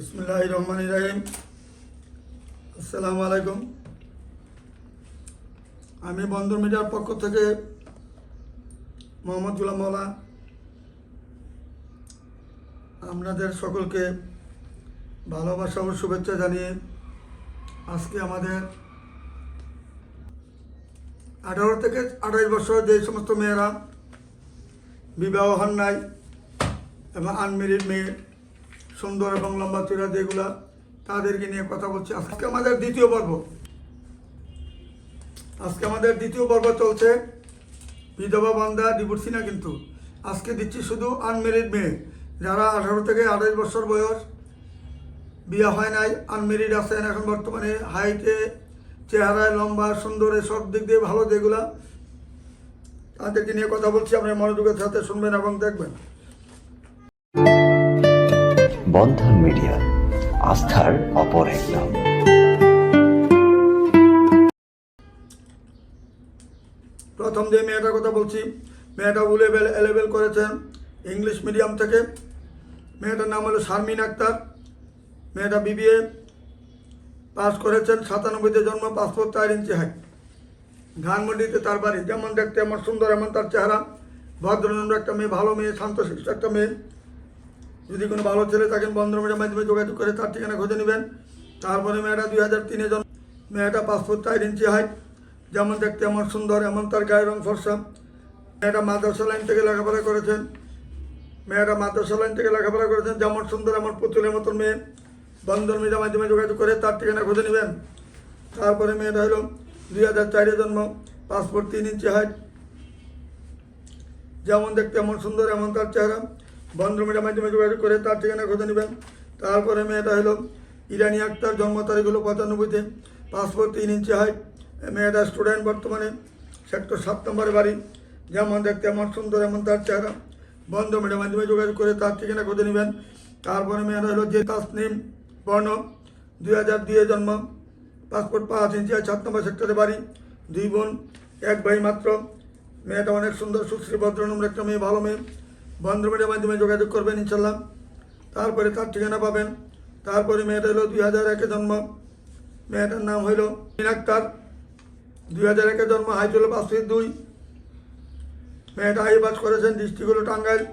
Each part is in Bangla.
বিসমুল্লাহ রহমান রাহিম। আসসালামু আলাইকুম। আমি বন্দর মিডিয়ার পক্ষ থেকে মোহাম্মদ গুলাম মাওলা, আপনাদের সকলকে ভালোবাসা ও শুভেচ্ছা জানিয়ে আজকে আমাদের আঠারো থেকে আঠাশ বছর যে সমস্ত মেয়েরা বিবাহ হন নাই এবং আনমেরিড মেয়ে সুন্দর এবং লম্বা চূড়া যেগুলা, তাদেরকে নিয়ে কথা বলছি। আজকে আমাদের দ্বিতীয় পর্ব। আজকে আমাদের দ্বিতীয় পর্ব চলছে। বিধবা বান্ধা ডিভোর্সি না কিন্তু। আজকে দিচ্ছি শুধু আনমেরিড মেয়ে। যারা আঠারো থেকে আঠাশ বছর বয়স, বিয়ে হয় নাই, আনমেরিড আছেন এখন বর্তমানে হাইটে চেহারায় লম্বা, সুন্দর সব দিক দিয়ে ভালো যেগুলা, তাদেরকে নিয়ে কথা বলছি। আপনার মনোযোগের সাথে শুনবেন এবং দেখবেন। বন্ধন মিডিয়া, আস্থার অপর এক নাম প্রথম যে মেয়েটার কথা বলছি, মেয়েটা ও লেভেল এলেভেল করেছেন ইংলিশ মিডিয়াম থেকে। মেয়েটার নাম হলো শারমিন আক্তার। মেয়েটা বিবিএ পাস করেছেন, সাতানব্বইতে জন্ম পাসপোর্ট চার ইঞ্চি হাই ধানমন্ডিতে তার বাড়ি, যেমন দেখতে আমার সুন্দর, এমন তার চেহারা। ভদ্রনন্দ একটা মেয়ে, ভালো মেয়ে শান্ত শান্তশিষ্ট একটা মেয়ে। যদি কোনো ভালো ছেলে থাকেন বন্ধুমের মাধ্যমে যোগাযোগ করে তার ঠিকানা খুঁজে নেবেন। তারপরে মেয়েটা দুই হাজার তিনে জন মেয়েটা পাসপোর্ট চার ইঞ্চি হাইট যেমন দেখতে এমন সুন্দর, এমন তার গায়ের রং ফর্সা। মেয়েটা মাদ্রাসা লাইন থেকে লেখাপড়া করেছেন, মেয়েটা মাদ্রাসা লাইন থেকে লেখাপড়া করেছেন, যেমন সুন্দর, এমন পুতুলের মতন মেয়ে। বন্ধন মিডিয়া মাধ্যমে যোগাযোগ করে তার ঠিকানা খুঁজে নেবেন। তারপরে মেয়েটা হলো দুই হাজার চারে জন্ম পাসপোর্ট তিন ইঞ্চি হাইট যেমন দেখতে এমন সুন্দর, এমন তার চেহারা। বন্ধ মিডিয়ার মাধ্যমে যোগাযোগ করে, তার ঠিকানা খুঁজে নেবেন। তারপরে মেয়েটা হলো ইরানি আক্তার, জন্ম তারিখ হলো পঁচানব্বইতে। পাসপোর্ট তিন ইঞ্চি হাইট মেয়েটা স্টুডেন্ট বর্তমানে সেক্টর সাত নম্বরে বাড়ি। যেমন দেখতে এমন সুন্দর, এমন তার চেহারা। বন্ধ মিডিয়ার মাধ্যমে যোগাযোগ করে, তার ঠিকানা খুঁজে নেবেন। তারপরে মেয়েটা হলো যে তাসনিম বর্ণ। দুই হাজার দুইয়ে জন্ম। পাসপোর্ট পাঁচ ইঞ্চি আর সাত নম্বর সেক্টরে বাড়ি। দুই বোন, এক ভাই মাত্র। মেয়েটা অনেক সুন্দর, সুশ্রী ভদ্রনম্র একটা মেয়ে, ভালো মেয়ে। বন্ধুমের মাধ্যমে যোগাযোগ করবেন, ইনশাল্লাহ। তারপরে তার ঠিকানা পাবেন। তারপরে মেয়েটা হলো দুই হাজার একে জন্ম। মেয়েটার নাম হইল মিনাক্তার দুই হাজার একে জন্ম হাইট হলো পাঁচ ফিট দুই। মেয়েটা হাই বাস করেছেন ডিস্ট্রিক্ট হলো টাঙ্গাইল।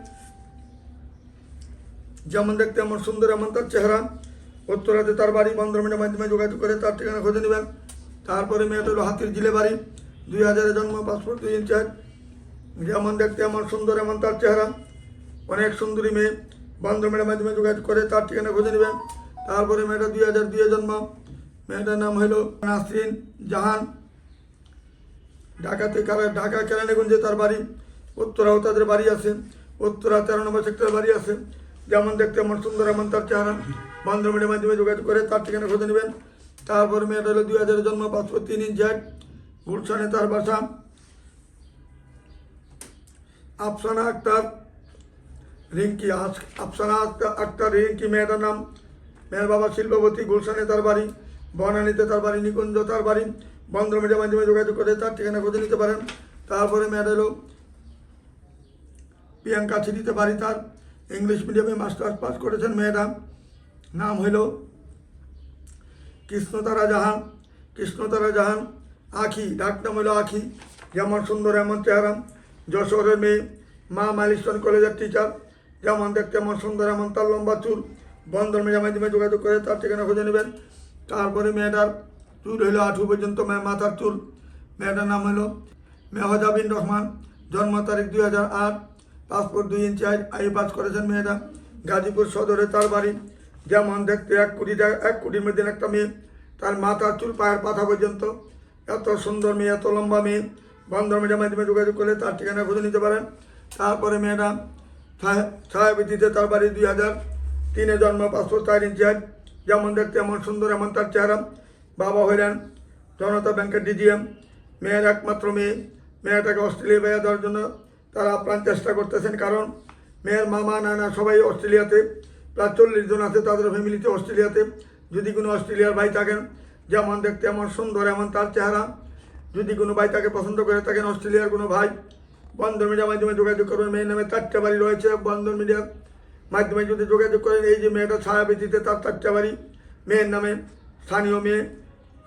যেমন দেখতে এমন সুন্দর, এমন তার চেহারা। উত্তরাতে তার বাড়ি বন্ধুমের মাধ্যমে যোগাযোগ করে তার ঠিকানা খুঁজে নেবেন। তারপরে মেয়েটা হলো হাতির জিলে বাড়ি। দুই হাজারে জন্ম, পাসপোর্ট দুই ইঞ্চার। যেমন দেখতে এমন সুন্দর, এমন তার চেহারা। অনেক সুন্দরী মেয়ে। বন্ধুমের মাধ্যমে যোগাযোগ করে, তার ঠিকানা খুঁজে নেবেন তারপরে মেয়েটা দুই হাজার দুইয়ে জন্ম। মেয়েটার নাম হলো নাসরিন জাহান। ঢাকাতে ঢাকা কেরানীগঞ্জে তার বাড়ি। উত্তরাও তাদের বাড়ি আছে। উত্তরা তেরো নম্বর সেক্টরের বাড়ি আছে। যেমন দেখতে এমন সুন্দর এমন তার চেহারা। বান্ধবীর মাধ্যমে যোগাযোগ করে, তার ঠিকানা খুঁজে নেবেন। তারপর মেয়েটা হলো দুই হাজারের জন্ম পাঁচশো তিন ইঞ্চ গুলশানে তার বাসা। আফসানা আক্তার। রিঙ্কি আফসানা আক্তার রিঙ্কি মেয়েটার নাম। মেয়ের বাবা শিল্পবতী গুলশানে তার বাড়ি, বনানীতে তার বাড়ি, নিকুঞ্জ তার বাড়ি বন্ধ মিডিয়ার মাধ্যমে যোগাযোগ করে তার ঠিকানা খুঁজে নিতে পারেন। তারপরে মেয়েটা হলো প্রিয়াঙ্কা ছিটিতে বাড়ি তার। ইংলিশ মিডিয়ামে মাস্টার্স পাস করেছেন মেয়েরা। নাম হইল কৃষ্ণতারা জাহান। কৃষ্ণতারা জাহান, আখি, ডাক নাম হইল আখি। যেমন সুন্দর এমন চেহারা। যশোরের মেয়ে, মা মালিস্টন কলেজের টিচার যেমন দেখতে এমন সুন্দর, এমন তার লম্বা চুল। বন্ধন মাধ্যমে যোগাযোগ করে, তার ঠিকানা খুঁজে নেবেন। তারপরে মেয়েটার চুল হইল আঠু পর্যন্ত মেয়ে মাথার চুল। মেয়েটার নাম হলো মেহজাবিন রহমান, জন্ম তারিখ দুই হাজার আট। পাসপোর্ট দুই ইঞ্চি আই পাস করেছেন মেয়েটা। গাজীপুর সদরে তার বাড়ি। যেমন দেখতে এক কোটি এক কোটির মধ্যে একটা মেয়ে। তার মাথার চুল পায়ের পাতা পর্যন্ত। এত সুন্দর মেয়ে, এত লম্বা মেয়ে। বন্ধন মিডিয়ার মাধ্যমে যোগাযোগ করলে তার ঠিকানা খুঁজে নিতে পারেন। তারপরে মেয়েটা ছায়া- ছায়াবৃত্তিতে তার বাড়ি দুই হাজার তিনে জন্ম, পাঁচশো চার ইঞ্চি হাইট। যেমন দেখতে এমন সুন্দর, এমন তার চেহারা। বাবা হইলেন জনতা ব্যাংকের ডিজিএম। মেয়ের একমাত্র মেয়ে। মেয়েটাকে অস্ট্রেলিয়া বেড়ে দেওয়ার জন্য তারা আপ্রাণ চেষ্টা করতেছেন। কারণ মেয়ের মামা, নানা সবাই অস্ট্রেলিয়াতে। প্রায় চল্লিশ জন আছে তাদের ফ্যামিলিতে অস্ট্রেলিয়াতে। যদি কোনো অস্ট্রেলিয়ার ভাই থাকেন, যেমন দেখতে এমন সুন্দর, এমন তার চেহারা। যদি কোনো ভাই তাকে পছন্দ করে থাকেন, অস্ট্রেলিয়ার কোনো ভাই বন্ধন মিডিয়ার মাধ্যমে যোগাযোগ করবেন মেয়ের নামে চারটে বাড়ি রয়েছে বন্ধন মিডিয়ার মাধ্যমে। যদি যোগাযোগ করেন, এই যে মেয়েটা ছায়াবেদিতে তার চারটা বাড়ি, মেয়ের নামে স্থানীয় মেয়ে।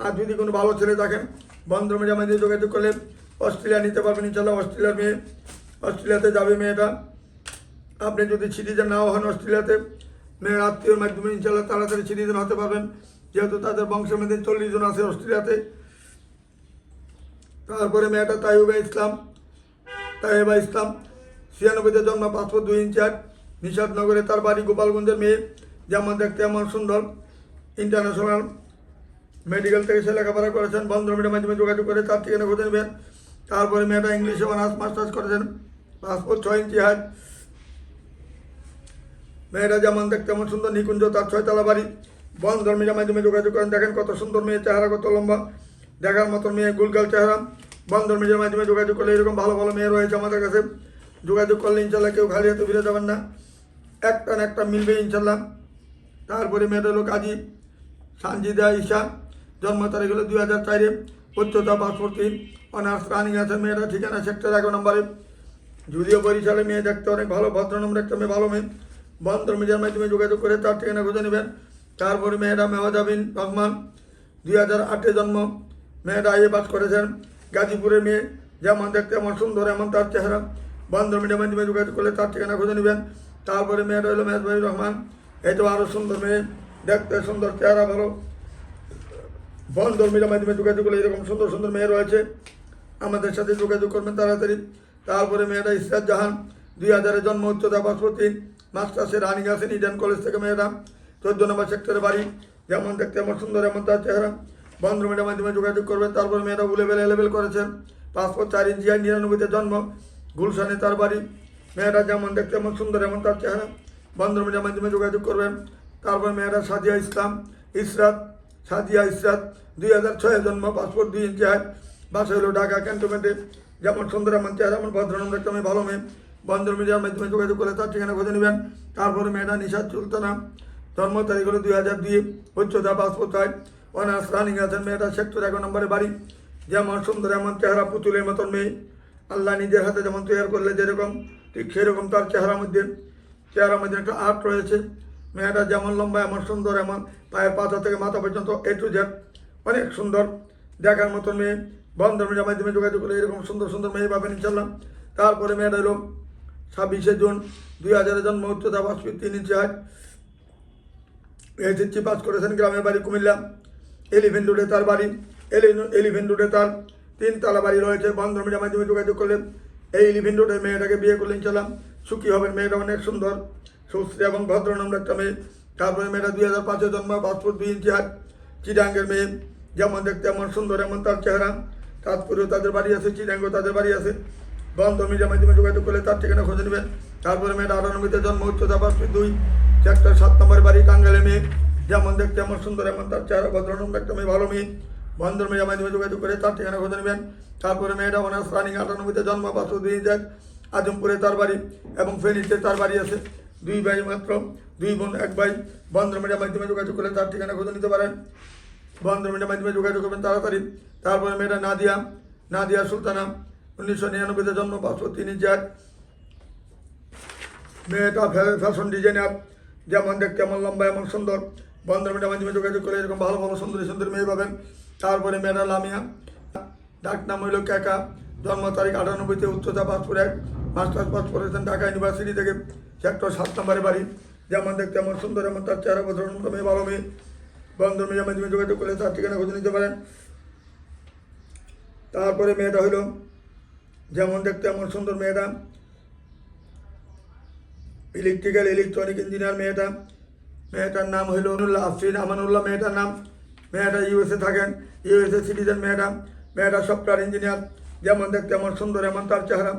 আর যদি কোনো ভালো ছেলে থাকেন বন্ধ মিডিয়ার মাধ্যমে যোগাযোগ করলে অস্ট্রেলিয়া নিতে পারবেন ইনশাল্লাহ অস্ট্রেলিয়ার মেয়ে, অস্ট্রেলিয়াতে যাবে মেয়েটা। আপনি যদি সিটিজেন নাও হন অস্ট্রেলিয়াতে, মেয়ের আত্মীয়র মাধ্যমে ইনশাল্লাহ তাড়াতাড়ি সিটিজেন হতে পারবেন। যেহেতু তাদের বংশের মধ্যে চল্লিশ জন আছে অস্ট্রেলিয়াতে। তারপরে মেয়েটা তাইবা ইসলাম। তাইবা ইসলাম, ছিয়ানব্বইতে জন্ম পাসপোর্ট দুই ইঞ্চ আট নিষাদনগরে তার বাড়ি গোপালগঞ্জের মেয়ে যেমন দেখতে এমন সুন্দর ইন্টারন্যাশনাল মেডিকেল থেকে সে লেখাপড়া করেছেন বন্ধ মিডিয়ার মাধ্যমে যোগাযোগ করে তার ঠিকানা খুঁজে নেবেন। তারপরে মেয়েটা ইংলিশে অনার্স, মাস্টার্স করেছেন পাসপোর্ট ছয় ইঞ্চি হাইট মেয়েরা যেমন দেখতে এমন সুন্দর, নিকুঞ্জ তার ছয়তলা বাড়ি। বন ধর্মীর মাধ্যমে যোগাযোগ করেন, দেখেন কত সুন্দর মেয়ে চেহারা, কত লম্বা, দেখার মতো মেয়ে, গুলগাল চেহারা। বন ধর্মীর মাধ্যমে যোগাযোগ করলে এরকম ভালো ভালো মেয়ে রয়েছে আমাদের কাছে, যোগাযোগ করলে ইনশাল্লাহ কেউ খালি হাতে ফিরে যাবেন না। একটা না একটা মিলবে ইনশাল্লাহ। তারপরে মেয়েটা হলো কাজী সানজিদা ঈশা, জন্ম তারিখ হলো দুই হাজার চারে, উচ্চতা পাসপোর্ট তিন অনার্স রানিং আছে, মেয়েরা ঠিকানা সেক্টর এগারো নম্বরে। যদিও বরিশালে মেয়ে দেখতে অনেক ভালো, ভদ্র নম্বর একটা মেয়ে, ভালো মেয়ে। বন্ধ মিডিয়ার মাধ্যমে যোগাযোগ করে তার ঠিকানা খুঁজে নেবেন। তারপরে মেয়েরা মেহজাবিন রহমান, দুই হাজার আটে জন্ম। মেয়েরা আইএ পাস করেছেন। গাজীপুরের মেয়ে যেমন দেখতে এমন সুন্দর, এমন তার চেহারা। বন্ধ মিডিয়ার মাধ্যমে যোগাযোগ করলে তার ঠিকানা খুঁজে নেবেন। তারপরে মেয়েটা হলো মেহজাবিন রহমান। এই তো আরও সুন্দর মেয়ে, দেখতে সুন্দর, চেহারা ভালো। বন ধর্মীর মাধ্যমে যোগাযোগ করলে এরকম সুন্দর সুন্দর মেয়ে রয়েছে। আমাদের সাথে যোগাযোগ করবেন তাড়াতাড়ি। তারপরে মেয়েরা ইসরাত জাহান, দুই হাজারের জন্ম উচ্চতা পাসপোর্ট মাস্টার্সে রানিং আছেন ইডেন কলেজ থেকে মেয়েরা চোদ্দ নম্বর সেক্টরের বাড়ি, যেমন দেখতে এমন সুন্দর, এমন তার চেহারা। বন ধর্মীর মাধ্যমে যোগাযোগ করবেন, তারপরে মেয়েরা উলেবেল এলেবেল করেছেন। পাসপোর্ট চার ইঞ্চি আর নিরানব্বইতে জন্ম, গুলশানে তার বাড়ি। মেয়েরা যেমন দেখতে এমন সুন্দর এমন তার চেহারা। বন ধর্মীর মাধ্যমে যোগাযোগ করবেন, তারপর মেয়েরা সাদিয়া ইসলাম, ইসরাত সাদিয়া ইসরাত, দুই হাজার ছয়ে জন্ম, পাসপোর্ট দুই ইঞ্চি হাইট, বাসা হলো ঢাকা ক্যান্টনমেন্টে। যেমন সুন্দর এমন চেহারা এমন ভদ্রনম্র একটা মেয়ে ভালো মেয়ে। বন্ধন মিডিয়ার মাধ্যমে যোগাযোগ করে তার ঠিকানা খুঁজে নেবেন। তারপরে মেয়েটা নিশাদ সুলতানা, জন্ম তারিখ হলো দুই হাজার দুই, উচ্চতা পাসপোর্ট হয় অনার্স রানিং আছেন মেয়েটা সেক্টর এগারো নম্বরে বাড়ি। যেমন সুন্দর, এমন চেহারা, পুতুলের মতন মেয়ে। আল্লাহ নিজের হাতে যেমন তৈরি করলে যেরকম, ঠিক সেরকম তার চেহারার মধ্যে। চেহারার মধ্যে একটা আর্ট রয়েছে। মেয়েটা যেমন লম্বা, এমন সুন্দর, এমন পায়ের পাতা থেকে মাথা পর্যন্ত এ টু জেড অনেক সুন্দর। দেখার মতন মেয়ে। বন্ধনের মাধ্যমে যোগাযোগ করে এরকম সুন্দর সুন্দর মেয়ে পাবেন ইনশাল্লাহ তারপরে মেয়েটা হলো ছাব্বিশে জুন দুই হাজারের জন্ম, উচ্চতা পাঁচ তিন ইঞ্চি হাইট এসএসসি পাস করেছেন গ্রামের বাড়ি কুমিল্লা। এলিভেন্ট রোডে তার বাড়ি এলিভেন্ট রোডে তার তিনতলা বাড়ি রয়েছে। বন্ধন মিডিয়ার মাধ্যমে যোগাযোগ করলেন। এই এলিভেন্ট রোডের মেয়েটাকে বিয়ে করলে ইনশাল্লাহ সুখী হবেন, মেয়েটা অনেক সুন্দর, সুশ্রী এবং ভদ্র নম্বর একটা মেয়ে। তারপরে মেয়েটা দুই হাজার পাঁচে জন্ম পাসপোর্ট দুই ইঞ্চি হাট চিডাঙ্গের মেয়ে। যেমন দেখতে এমন সুন্দর, এমন তার চেহারা। তাজপুরেও তাদের বাড়ি আছে চিডাঙ্গেও তাদের বাড়ি আছে। বন্ধ মিডিয়ার মাধ্যমে যোগাযোগ করলে তার ঠিকানা খুঁজে নেবেন তারপরে মেয়েটা আটানব্বইতে জন্ম, উচ্চতা পাসপোর্ট দুই, সেক্টর সাত নম্বর বাড়ি টাঙ্গালে মেয়ে। যেমন দেখতে এমন সুন্দর এমন তার চেহারা ভদ্র নম্বর একটা মেয়ে। ভালো মেয়ে বন্ধন মিডিয়ার মাধ্যমে যোগাযোগ করে তার ঠিকানা খুঁজে নেবেন। তারপরে মেয়েটা অনার্স রানিং আটানব্বইতে জন্ম পাসপোর্ট দুই যাক, আজমপুরে তার বাড়ি এবং ফেনীতে তার বাড়ি আছে। দুই ভাই মাত্র, দুই বোন, এক ভাই। বন্ধন মিডিয়ার মাধ্যমে যোগাযোগ করে তার ঠিকানা খুঁজে নিতে পারেন। বন্ধন মিডিয়ার মাধ্যমে যোগাযোগ করবেন তাড়াতাড়ি। তারপরে মেয়েটা নাদিয়া নাদিয়া সুলতানা, উনিশশো নিরানব্বইতে জন্ম পাসপোর্ট তিন যাক। মেয়েটা ফ্যা- ফ্যাশন ডিজাইনার যেমন দেখতে এমন লম্বা এমন সুন্দর। বন্ধন মিডিয়ার মাধ্যমে যোগাযোগ করে এরকম ভালো ভালো সুন্দরী সুন্দর মেয়ে পাবেন। তারপরে মেয়েরা লামিয়া। ডাক নাম হইল ক্যাকা। জন্ম তারিখ আটানব্বইতে উচ্চতা পাসপোর্ট এক। মাস্টার্স পাস করেছেন ঢাকা ইউনিভার্সিটি থেকে। সেক্টর সাত নম্বরে বাড়ি। যেমন দেখতে এমন সুন্দর, এমন তার চেহারা বছর মেয়ে, ভালো মেয়ে। বন্ধন মিডিয়ার মাধ্যমে যোগাযোগ করে তার ঠিকানা খুঁজে নিতে পারেন। তারপরে মেয়েটা হইল, যেমন দেখতে এমন সুন্দর মেয়েটা। ইলেকট্রিক্যাল, ইলেকট্রনিক ইঞ্জিনিয়ার মেয়েটা। মেয়েটার নাম হইল অনুল্লাহ আফরিন আমানুল্লাহ মেয়েটার নাম। মেয়েটা ইউএসএ থাকেন। ইউএসএ সিটিজেন মেয়েটা। মেয়েটা সফটওয়্যার ইঞ্জিনিয়ার। যেমন দেখতে এমন সুন্দর, এমন তার চেহারা।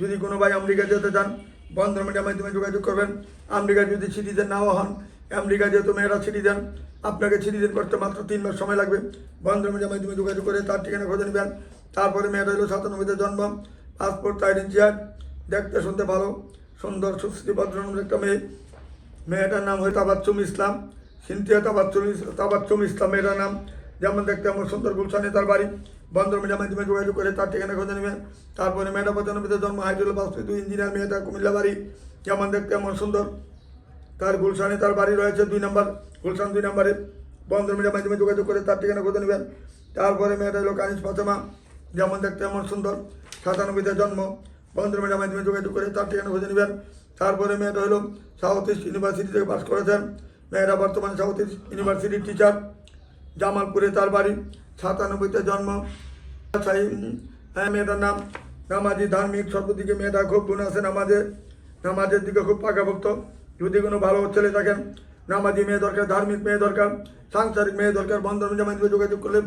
যদি কোনো ভাই আমেরিকা যেতে চান বন্ধন মিডিয়ার মাধ্যমে যোগাযোগ করবেন। আমেরিকা যদি সিটিজেন নাও হন আমেরিকা যেহেতু মেয়েরা সিটিজেন, আপনাকে সিটিজেন করতে মাত্র তিন মাস সময় লাগবে। বন্ধন মিডিয়ার মাধ্যমে যোগাযোগ করে তার ঠিকানা খুঁজে নেবেন। তারপরে মেয়েটা হলো সাতানব্বইতে জন্ম। পাসপোর্ট চার ইঞ্চি দেখতে শুনতে ভালো। সুন্দর সুশ্রী ভদ্রনম্র একটা মেয়ে। মেয়েটার নাম হয় তাবাচ্চুম ইসলাম, সিনথিয়া তাবাচ্চুম তাবাচ্চুম ইসলাম মেয়েটার নাম। যেমন দেখতে আমার সুন্দর গুলশানে তার বাড়ি বন্দর মিডিয়ার মাধ্যমে যোগাযোগ করে তার ঠিকানা খুঁজে নেবেন তারপরে মেয়েটা পঁচানব্বইতে জন্ম হাইড্রোল বাস্তুত ইঞ্জিনিয়ার মেয়েটা কুমিল্লা বাড়ি। যেমন দেখতে এমন সুন্দর, তার গুলশানে তার বাড়ি রয়েছে দুই নম্বর, গুলশান দুই নম্বরে। বন্ধ মিডিয়ার মাধ্যমে যোগাযোগ করে তার ঠিকানা খুঁজে নেবেন। তারপরে মেয়েটা হলো কানিস ফাতেমা যেমন দেখতে এমন সুন্দর, সাতানব্বইতে জন্ম। বন্ধ মিডিয়ার মাধ্যমে যোগাযোগ করে তার ঠিকানা খুঁজে নেবেন। তারপরে মেয়েটা হলো সাউথ ইস্ট ইউনিভার্সিটি থেকে পাস করেছেন। মেয়েরা বর্তমানে সাউথ ইস্ট ইউনিভার্সিটির টিচার জামালপুরে তার বাড়ি। সাতানব্বইতে জন্ম। হ্যাঁ, মেয়েটার নাম নামাজি ধার্মিক। সর্বদিকে মেয়েটা খুব গুণ আছে নামাজে। নামাজের দিকে খুব পাকাভক্ত যদি কোনো ভালো ছেলে থাকেন নামাজি মেয়ে দরকার ধার্মিক মেয়ে দরকার সাংসারিক মেয়ে দরকার বন্ধন জামাই যোগাযোগ করলে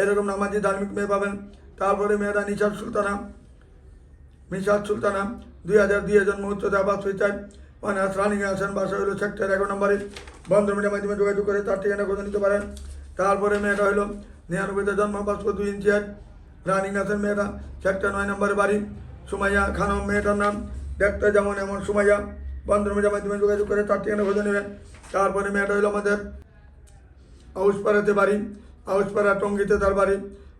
এরকম নামাজি ধার্মিক মেয়ে পাবেন। তারপরে মেয়েরা নিশার সুলতানা। মিশাদ সুলতানা, দুই হাজার দুই জন্ম উচ্চতা আবাস হয়েছেন মানে রানিং আসেন বাসা হলো সেক্টর এগারো নম্বরে। বন্ধ মিডিয়ার মাধ্যমে যোগাযোগ করে তার ঠিকানা খুঁজে নিতে পারেন। তারপরে মেয়েটা হলো নিরানব্বইতে জন্ম পাসপোর্ট দুই ইঞ্চি এক। রানিং আছেন মেয়েটা, সেক্টর নয় নম্বরে বাড়ি। সুমাইয়া খানম, মেয়েটার নাম দেখতে যেমন এমন সুমাইয়া। বন্ধ মিডিয়ার মাধ্যমে যোগাযোগ করে তার ঠিকানা খুঁজে নেবেন। তারপরে মেয়েটা হলো আমাদের আউসপাড়াতে বাড়ি। আউসপাড়া টঙ্গিতে তার বাড়ি।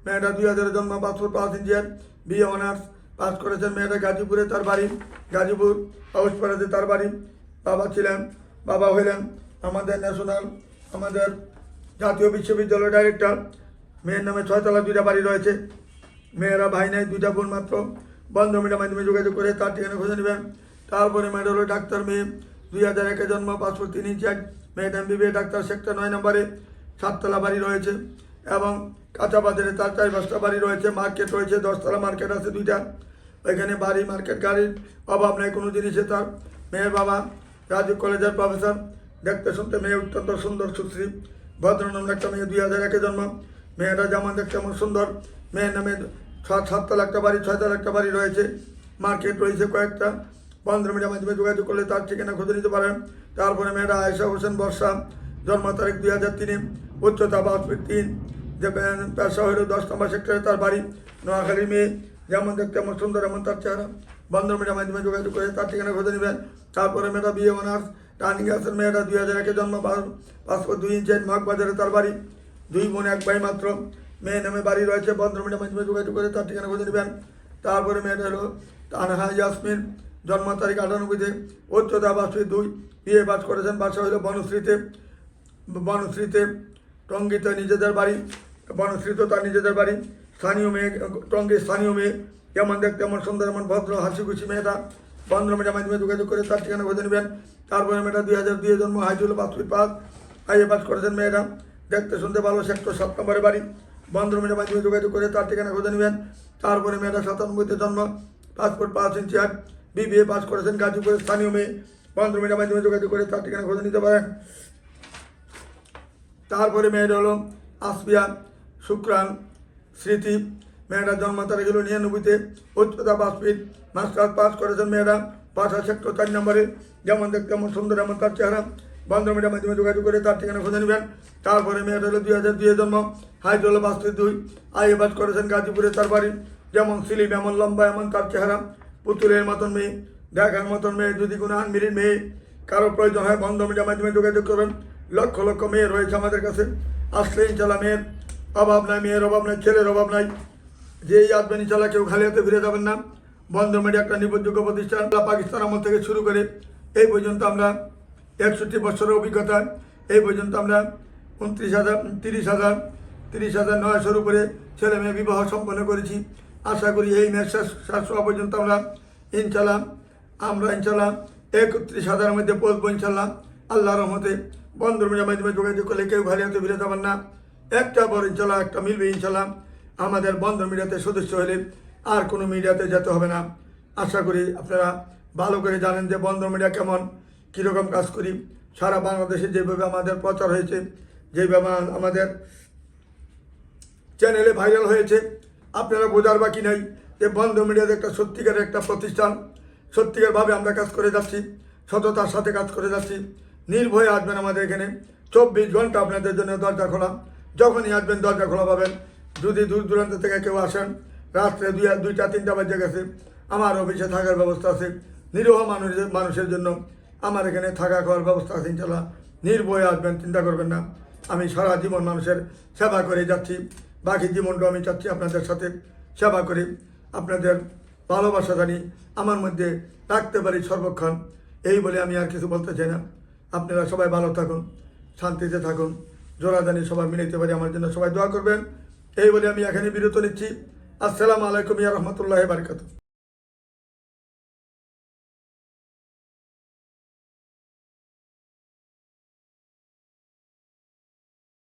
মেয়েটা দুই হাজারের জন্ম পাসপোর্ট পাঁচ ইঞ্চি ইঞ্চিয়ার বিএ অনার্স। পাস করেছেন মেয়েটা গাজীপুরে তার বাড়ি, গাজীপুর আউসপাড়াতে তার বাড়ি। বাবা ছিলেন, বাবা হইলেন আমাদের ন্যাশনাল আমাদের জাতীয় বিশ্ববিদ্যালয় ডাইরেক্টর মেয়ের নামে ছয়তলা দুইটা বাড়ি রয়েছে। মেয়েরা ভাই নাই, দুইটা বোন মাত্র। বন্ধ মিডিয়ার মাধ্যমে যোগাযোগ করে তার ঠিকানা খুঁজে নেবেন। তারপরে মেয়েটা হলো ডাক্তার মেয়ে। দুই হাজার একে জন্ম, পাসপোর্ট তিন ইঞ্চি এক। মেয়েটা এমবিবিএ, ডাক্তার সেক্টর নয় নম্বরে। সাততলা বাড়ি রয়েছে এবং কাঁচা বাজারে তার চার পাঁচটা বাড়ি রয়েছে। মার্কেট রয়েছে দশতলা, মার্কেট আছে দুইটা। ওইখানে বাড়ি, মার্কেট, গাড়ির অভাব নেই কোনো জিনিসে তার মেয়ের বাবা রাজীব কলেজের প্রফেসর দেখতে শুনতে মেয়ে অত্যন্ত সুন্দর, সুশ্রী ভদ্র ভদ্রনাম একটা মেয়ে, দুই হাজার একে জন্ম। মেয়েটা যেমন দেখতে এমন সুন্দর, মেয়ের নামে সাত সাততলা একটা বাড়ি, ছয়তলা একটা বাড়ি রয়েছে। মার্কেট রয়েছে কয়েকটা। পনেরো মিনিটের মাধ্যমে যোগাযোগ করলে তার ঠিকানা খুঁজে নিতে পারেন। তারপরে মেয়েরা আয়েশা হোসেন বর্ষা, জন্ম তারিখ দুই হাজার তিনে, উচ্চতা ফিট তিন যে পেশা হইল দশ নম্বর সেক্টরে তার বাড়ি, নোয়াখালীর মেয়ে। যেমন দেখতে আমার সুন্দর, এমন তার চেহারা। বন্ধ মিডিয়ার মাধ্যমে যোগাযোগ করে, তার ঠিকানা খুঁজে নেবেন। তারপরে মেয়েটা বিয়ে অনার্স টার্নিং আসেন মেয়েটা দুই হাজার একে জন্ম পাসপোর্ট দুই ইঞ্চি মাঘ বাজারে তার বাড়ি। দুই বোন, এক ভাই মাত্র। মেয়ে নামে বাড়ি রয়েছে বন্ধ মিডিয়ার মাধ্যমে যোগাযোগ করে, তার ঠিকানা খুঁজে নেবেন। তারপরে মেয়েটা হলো তানহা ইয়াসমিন, জন্ম তারিখ আটানব্বইতে উচ্চতা বাসী দুই, বিয়ে বাস করেছেন, বাসা হইল বনশ্রীতে। বনশ্রীতে টঙ্গিতে নিজেদের বাড়ি বনশ্রীতে তার নিজেদের বাড়ি। স্থানীয় মেয়ে টঙ্গির স্থানীয় মেয়ে, যেমন দেখতে এমন সুন্দর এমন ভদ্র হাসি খুশি মেয়েটা বন্ধ মেয়েটার মাধ্যমে যোগাযোগ করে তার ঠিকানা খুঁজে নেবেন। তারপরে মেয়েটা দুই হাজার দুই জন্ম, হাইজুল ফিট পাঁচ আইএ পাস করেছেন মেয়েটা। দেখতে শুনতে ভালো, সেক্টর সাত নম্বরে বাড়ি। বন্ধ মেয়েটার মাধ্যমে যোগাযোগ করে তার ঠিকানা খুঁজে নেবেন। তারপরে মেয়েটা সাতানব্বইতে জন্ম, পাসপোর্ট পাঁচ ইঞ্চি আট বিবিএ পাস করেছেন গাজীপুরের স্থানীয় মেয়ে। বন্ধ মেয়েটার মাধ্যমে যোগাযোগ করে তার ঠিকানা খুঁজে নিতে পারেন। তারপরে মেয়েটা হলো আসপিয়া শুক্রান। স্মৃতি। মেয়েরা জন্ম তারিখ হলো নিরানব্বইতে। উচ্চতা পাঁচ ফিট মাস্টার্স পাস করেছেন মেয়েরা। পাঁচ হাজার সেক্টর চার নম্বরে। যেমন দেখতে এমন সুন্দর, এমন তার চেহারা। বন্ধ মিডিয়ার মাধ্যমে যোগাযোগ করে তার ঠিকানা খুঁজে নেবেন। তারপরে মেয়েটা হলো দুই হাজার দুই জন্ম। হাইট হলো ফিট দুই। আইএ পাস করেছেন গাজীপুরে তার বাড়ি। যেমন সিলিম, এমন লম্বা, এমন তার চেহারা। পুতুলের মতন মেয়ে, দেখার মতন মেয়ে, যদি কোনো আনমিরির মেয়ে কারও প্রয়োজন হয় বন্ধ মিডিয়ার মাধ্যমে যোগাযোগ করবেন। লক্ষ লক্ষ মেয়ে রয়েছে আমাদের কাছে। আসলে ইনশাল্লাহ মেয়ের অভাব নাই, মেয়ের অভাব নাই, ছেলের অভাব নাই। যে এই আসবেন ইনশাল্লাহ কেউ খালি হাতে ফিরে যাবেন না। বন্ধ মিডিয়া একটা নির্ভরযোগ্য প্রতিষ্ঠান পাকিস্তান আমল থেকে শুরু করে এই পর্যন্ত আমরা একষট্টি বছরের অভিজ্ঞতা, এই পর্যন্ত আমরা উনত্রিশ হাজার, তিরিশ হাজার তিরিশ হাজার নয়শোর উপরে ছেলে মেয়ে বিবাহ সম্পন্ন করেছি। আশা করি এই মেয়ের শেষ শেষ হওয়া পর্যন্ত আমরা ইনশাল্লাহ আমরা ইনশাল্লাহ একত্রিশ হাজারের মধ্যে পৌঁছবো ইনশাল্লাহ আল্লাহ রহমতে বন্ধুর মিডিয়ার মাধ্যমে যোগাযোগ করলে কেউ খালি হাতে ফিরে যাবেন না। একটা পর ইনশাল্লাহ, একটা মিলবে ইনশাল্লাহ। আমাদের বন্ধ মিডিয়াতে সদস্য হলে আর কোনো মিডিয়াতে যেতে হবে না। আশা করি আপনারা ভালো করে জানেন যে বন্ধ মিডিয়া কেমন, কীরকম কাজ করি। সারা বাংলাদেশে যেভাবে আমাদের প্রচার হয়েছে, যেভাবে আমাদের চ্যানেলে ভাইরাল হয়েছে, আপনারা বোঝার বাকি নাই যে বন্ধ মিডিয়াতে একটা সত্যিকারের একটা প্রতিষ্ঠান সত্যিকারভাবে আমরা কাজ করে যাচ্ছি, সততার সাথে কাজ করে যাচ্ছি। নির্ভয়ে আসবেন আমাদের এখানে। চব্বিশ ঘণ্টা আপনাদের জন্য দরজা খোলা। যখনই আসবেন দরজা খোলা পাবেন। যদি দূর দূরান্ত থেকে কেউ আসেন, রাত্রে দুই, দুইটা, তিনটা বাজে গেছে। আমার অফিসে থাকার ব্যবস্থা আছে। নিরীহ মানুষের মানুষের জন্য আমার এখানে থাকা খাওয়ার ব্যবস্থা আছে ইনশাল্লাহ নির্ভয়ে আসবেন, চিন্তা করবেন না। আমি সারা জীবন মানুষের সেবা করে যাচ্ছি। বাকি জীবনটা আমি চাচ্ছি আপনাদের সাথে সেবা করে। আপনাদের ভালোবাসা জানি আমার মধ্যে রাখতে পারি সর্বক্ষণ। এই বলে আমি আর কিছু বলতে চাই না। আপনারা সবাই ভালো থাকুন, শান্তিতে থাকুন। জোড়া জানি সবাই মিলাইতে পারি, আমার জন্য সবাই দোয়া করবেন। এই বলে আমি এখানে বিরত নিচ্ছি। আসসালামু আলাইকুম ইয়া রহমতুল্লাহ বারকাত